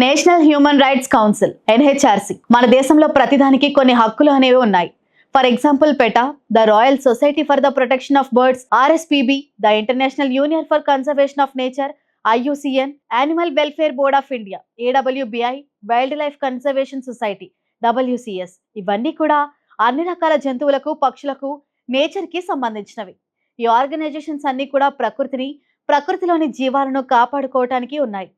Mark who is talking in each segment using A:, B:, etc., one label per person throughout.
A: National human rights council NHRC మన దేశంలో ప్రతిదానికి కొన్ని హక్కులు అనేవి ఉన్నాయి. For example PETA the royal society for the protection of birds RSPB the international union for conservation of nature IUCN animal welfare board of India AWBI wildlife conservation society WCS. ఇవన్నీ కూడా అన్ని రకాల జంతువులకు పక్షులకు నేచర్కి సంబంధించినవి. ఈ ఆర్గనైజేషన్స్ అన్నీ కూడా ప్రకృతిని ప్రకృతిలోని జీవాలను కాపాడుకోవటానికి ఉన్నాయి.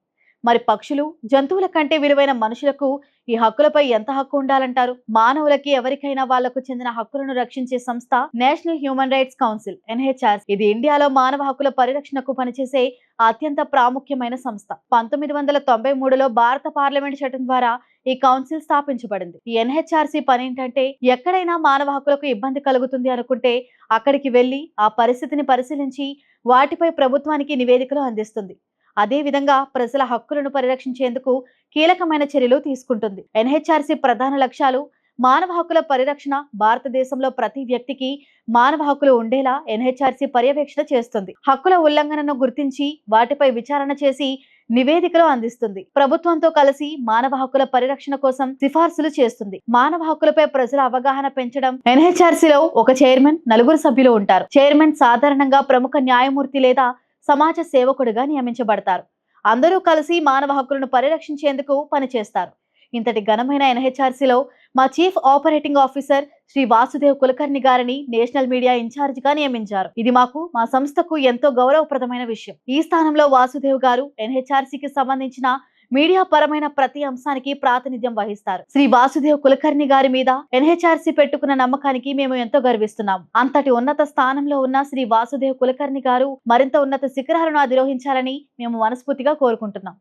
A: మరి పక్షులు జంతువుల కంటే విలువైన మనుషులకు ఈ హక్కులపై ఎంత హక్కు ఉండాలంటారు? మానవులకి ఎవరికైనా వాళ్ళకు చెందిన హక్కులను రక్షించే సంస్థ national human rights council NHR. ఇది ఇండియాలో మానవ హక్కుల పరిరక్షణకు పనిచేసే అత్యంత ప్రాముఖ్యమైన సంస్థ. పంతొమ్మిది వందల తొంభై మూడులో భారత పార్లమెంట్ చట్టం ద్వారా ఈ కౌన్సిల్ స్థాపించబడింది. ఈ ఎన్హెచ్ఆర్సీ పని ఏంటంటే ఎక్కడైనా మానవ హక్కులకు ఇబ్బంది కలుగుతుంది అనుకుంటే అక్కడికి వెళ్ళి ఆ పరిస్థితిని పరిశీలించి వాటిపై ప్రభుత్వానికి నివేదికలు అందిస్తుంది. అదే విధంగా ప్రజల హక్కులను పరిరక్షించేందుకు కీలకమైన చర్యలు తీసుకుంటుంది. ఎన్హెచ్ఆర్సీ ప్రధాన లక్ష్యాలు మానవ హక్కుల పరిరక్షణ భారతదేశంలో ప్రతి వ్యక్తికి మానవ హక్కులు ఉండేలా ఎన్హెచ్ఆర్సీ పర్యవేక్షణ చేస్తుంది. హక్కుల ఉల్లంఘనను గుర్తించి వాటిపై విచారణ చేసి నివేదికలు అందిస్తుంది. ప్రభుత్వంతో కలిసి మానవ హక్కుల పరిరక్షణ కోసం సిఫార్సులు చేస్తుంది. మానవ హక్కులపై ప్రజల అవగాహన పెంచడం ఎన్హెచ్ఆర్సీలో ఒక చైర్మన్ నలుగురు సభ్యులు ఉంటారు. చైర్మన్ సాధారణంగా ప్రముఖ న్యాయమూర్తి లేదా సమాజ సేవకుడిగా నియమించబడతారు. అందరూ కలిసి మానవ హక్కులను పరిరక్షించేందుకు పనిచేస్తారు. ఇంతటి ఘనమైన ఎన్హెచ్ఆర్సీలో మా chief operating officer Shri Vasudev Kulkarni గారిని నేషనల్ మీడియా ఇన్ఛార్జ్గా నియమించారు. ఇది మాకు మా సంస్థకు ఎంతో గౌరవప్రదమైన విషయం. ఈ స్థానంలో వాసుదేవ్ గారు ఎన్హెచ్ఆర్సీకి సంబంధించిన మీడియా పరమైన ప్రతి అంశానికి ప్రాతినిధ్యం వహిస్తారు. శ్రీ వాసుదేవ్ కులకర్ణి గారి మీద ఎన్హెచ్ఆర్సీ పెట్టుకున్న నమ్మకానికి మేము ఎంతో గర్విస్తున్నాం. అంతటి ఉన్నత స్థానంలో ఉన్న శ్రీ వాసుదేవ్ కులకర్ణి గారు మరింత ఉన్నత శిఖరాలను అధిరోహించాలని మేము మనస్ఫూర్తిగా కోరుకుంటున్నాం.